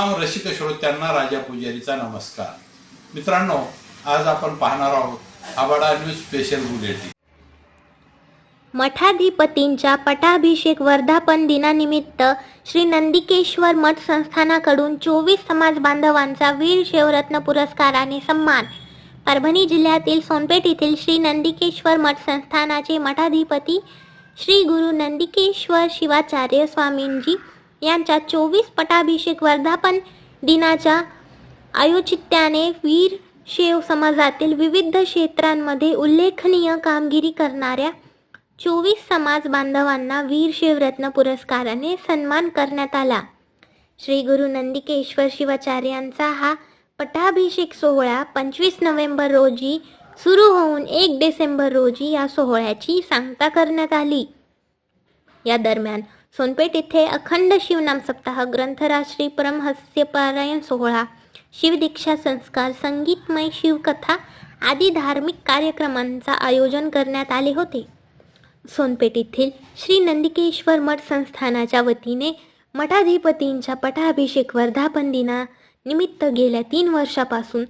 रसिक श्रोत्यांना राजा पुजारीचा नमस्कार. मित्रांनो आज आपण पाहणार आहोत आबाडा न्यूज स्पेशल बुलेटिन. मठाधिपतींच्या पटाभिषेक वर्धापन दिनानिमित्त श्री नंदिकेश्वर मठ संस्थानाकडून चोवीस समाज बांधवांचा वीर शिवरत्न पुरस्काराने सन्मान. परभणी जिल्ह्यातील सोनपेठ येथील श्री नंदिकेश्वर मठ संस्थानाचे मठाधिपती श्री गुरु नंदिकेश्वर शिवाचार्य स्वामींजी यांच्या चोवीस पटाभिषेक वर्धापन दिनाच्या आयोजित्याने वीर शेव समाजातील विविध क्षेत्रांमध्ये उल्लेखनीय कामगिरी करणाऱ्या चोवीस समाज बांधवांना वीर शेवरत्न पुरस्काराने सन्मान करण्यात आला. श्री गुरु नंदिकेश्वर शिवाचार्यांचा हा पटाभिषेक सोहळा पंचवीस नोव्हेंबर रोजी सुरू होऊन एक डिसेंबर रोजी या सोहळ्याची सांगता करण्यात आली. या दरम्यान सोनपेठ येथे अखंड शिवनाम सप्ताह ग्रंथराज श्री परमहस्यपारायण सोहळा शिवदीक्षा संस्कार संगीतमय शिवकथा आदी धार्मिक कार्यक्रमांचा आयोजन करण्यात आले होते. सोनपेठ येथील श्री नंदिकेश्वर मठ संस्थानाच्या वतीने मठाधिपतींच्या पटाभिषेक वर्धापन दिना निमित्त गेल्या तीन वर्षापासून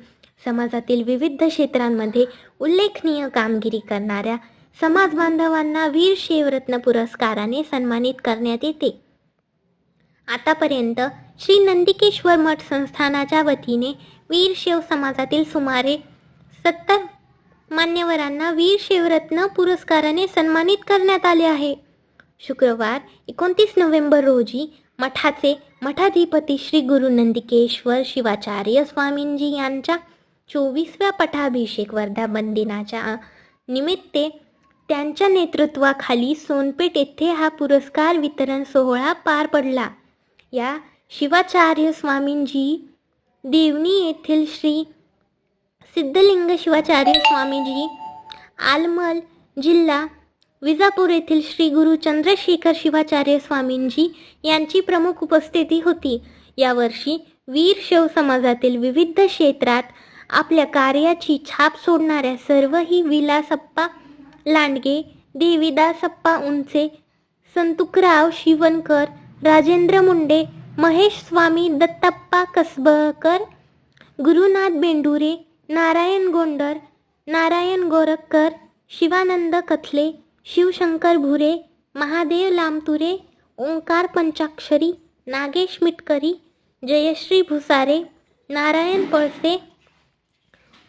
समाजातील विविध क्षेत्रांमध्ये उल्लेखनीय कामगिरी करणाऱ्या समाज बांधवांना वीर शिवरत्न पुरस्काराने सन्मानित करण्यात येते. आतापर्यंत श्री नंदिकेश्वर मठ संस्थानाच्या वतीने वीर शिव समाजातील सुमारे सत्तर मान्यवरांना वीर शिवरत्न पुरस्काराने सन्मानित करण्यात आले आहे. शुक्रवार एकोणतीस नोव्हेंबर रोजी मठाचे मठाधिपती श्री गुरु नंदिकेश्वर शिवाचार्य स्वामींजी यांच्या चोवीसव्या पठाभिषेक वर्धापन दिनाच्या निमित्ते त्यांच्या नेतृत्वाखाली सोनपेठ येथे हा पुरस्कार वितरण सोहळा पार पडला. या शिवाचार्य स्वामींजी देवणी येथील श्री सिद्धलिंग शिवाचार्य स्वामीजी आलमल जिल्हा विजापूर येथील श्री गुरु चंद्रशेखर शिवाचार्य स्वामींजी यांची प्रमुख उपस्थिती होती. यावर्षी वीर शैव समाजातील विविध क्षेत्रात आपल्या कार्याची छाप सोडणाऱ्या सर्वही विलासप्पा लांडगे देवीदासप्पा उंचे संतुकराव शिवनकर राजेंद्र मुंडे महेश स्वामी दत्तप्पा कसबकर गुरुनाथ बेंडुरे नारायण गोंडर नारायण गोरखकर शिवानंद कथले शिवशंकर भुरे महादेव लामतुरे ओंकार पंचाक्षरी नागेश मिटकरी जयश्री भुसारे नारायण पळसे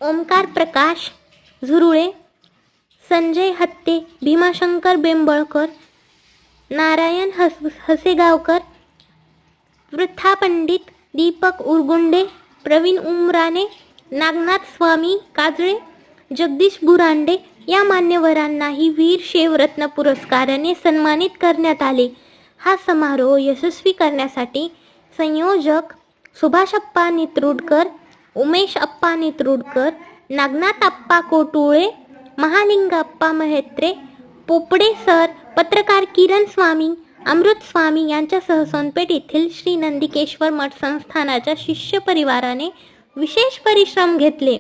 ओंकार प्रकाश झुरुळे संजय हत्ते भीमाशंकर बेंबळकर नारायण हस हसेगावकर वृथा पंडित दीपक उरगुंडे प्रवीण उमराने नागनाथ स्वामी काजळे जगदीश बुरांडे या मान्यवरांनाही वीर शेवरत्न पुरस्काराने सन्मानित करण्यात आले. हा समारोह यशस्वी करण्यासाठी संयोजक सुभाषप्पा नित्रुडकर उमेश अप्पा नित्रुडकर नागनाथ अप्पा कोटुळे महालिंगप्पा महेत्रे पोपडे सर पत्रकार किरण स्वामी अमृत स्वामी यांच्यासह सोनपेठ येथील श्री नंदिकेश्वर मठ संस्थानाच्या शिष्य परिवाराने विशेष परिश्रम घेतले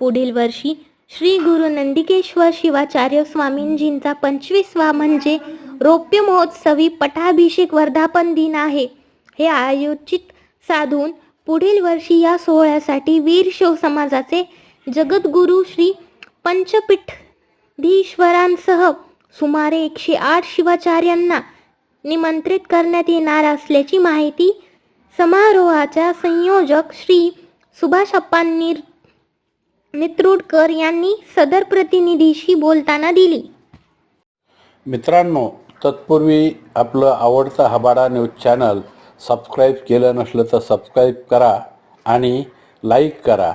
पुढील वर्षी श्री गुरु नंदिकेश्वर शिवाचार्य स्वामींजींचा पंचवीसवा म्हणजे रौप्य महोत्सवी पटाभिषेक वर्धापन दिन आहे हे आयोजित साधून पुढील वर्षी या सोहळ्यासाठी वीर शो समाजाचे जगद्गुरू श्री पंचपीठधीश्वरांसह सुमारे एकशे आठ शिवाचार्यांना निमंत्रित करण्यात येणार असल्याची माहिती समारोहाच्या संयोजक श्री सुभाषप्पांनी निर नित्रुडकर यांनी सदर प्रतिनिधीशी बोलताना दिली. मित्रांनो तत्पूर्वी आपलं आवडतं हबाडा न्यूज चॅनल सबस्क्राईब केलं नसलं तर सबस्क्राईब करा आणि लाईक करा.